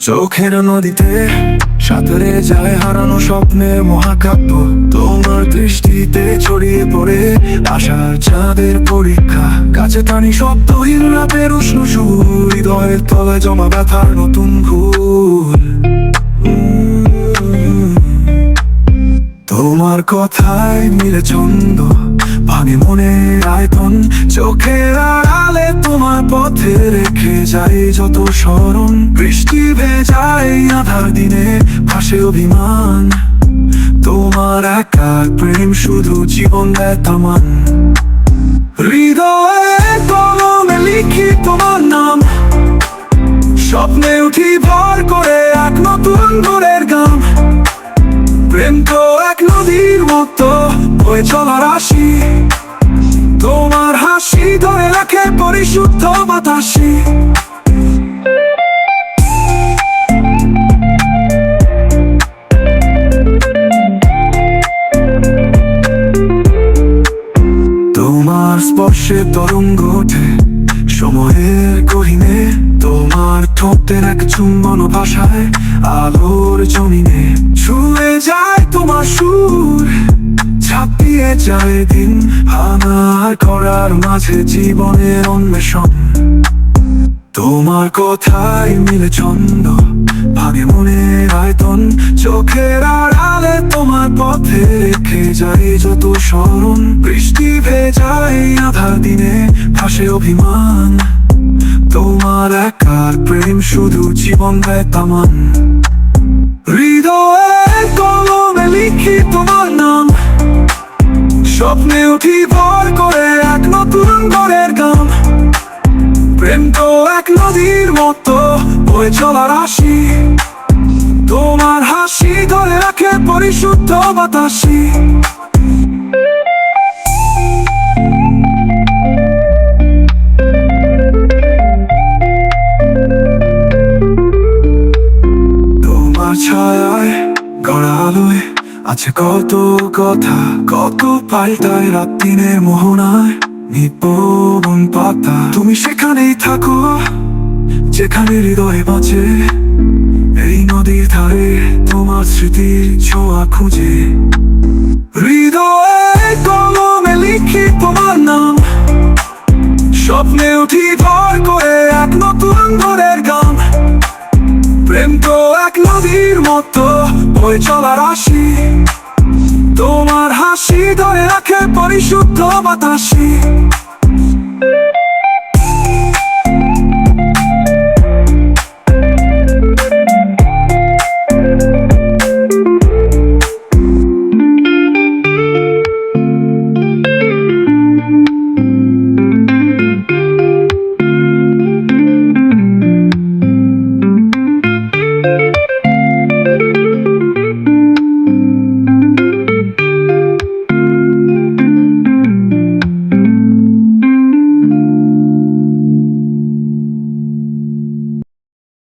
চোখের নদীতে সাঁতরে যায় হারানো স্বপ্নের মহাকাব্য। তোমার দৃষ্টিতে ছড়িয়ে পড়ে আশার চাঁদের পরীক্ষা। কাছে টানি শব্দহীন রাতের উষ্ণ সুর, হৃদয়ের তলে জমা ব্যথার নতুন ভুল তোমার কথায় মিলে ছন্দ, ভাঙে মনে আয়তন, চোখের পথে রেখে যাই যত স্মরণ। বৃষ্টি ভেজায় আধার দিনে ভাসে অভিমান। তোমার একার প্রেম শুধু জীবন দেয় তামান হৃদয়ে কলমে লিখি তোমার নাম। স্বপ্নে উঠি ভর করে এক নতুন ভোরের গান। প্রেম তো এক নদীর মতো বয়ে চলা রাশি রাখে পরিশুদ্ধ বাতাসি। তোমার স্পর্শে তরঙ্গ ওঠে, সময়ের গহিনে। তোমার ঠোঁটের এক চুম্বন ভাষায় আলোর জমিনে ছুঁয়ে যায় তোমার যায় দিন ভাঙার করার মাঝে জীবনের অন্বেষণ। তোমার কথাই মিলে ছন্দ ভাগে মনে আয়তন, চোখের আড়ালে তোমার পথে রেখে যাই যত স্মরণ। বৃষ্টি ভেজায় আধার দিনে ভাসে অভিমান। তোমার একার প্রেম শুধু জীবন দেয় তামান বয়ে চলা রাশি তোমার হাসি ধরে রাখে পরিশুদ্ধ বাতাসি। তোমার ছায়ায় গড়া আছে কত কথা, কত পাল্টায় রাত মোহনায় নিপবন পাতা। তুমি সেখানেই থাকো। যেখানে হৃদয় বাঁচে এই নদীর ধারে তোমার স্মৃতির ছোঁয়া খুঁজে। হৃদয়ে কলমে লিখি তোমার নাম, স্বপ্নে উঠি ভর করে এক নতুন ভোরের গান। প্রেম তো এক নদীর মতো বয়ে চলা রাশি তোমার হাসি ধরে রাখে পরিশুদ্ধ বাতাসি।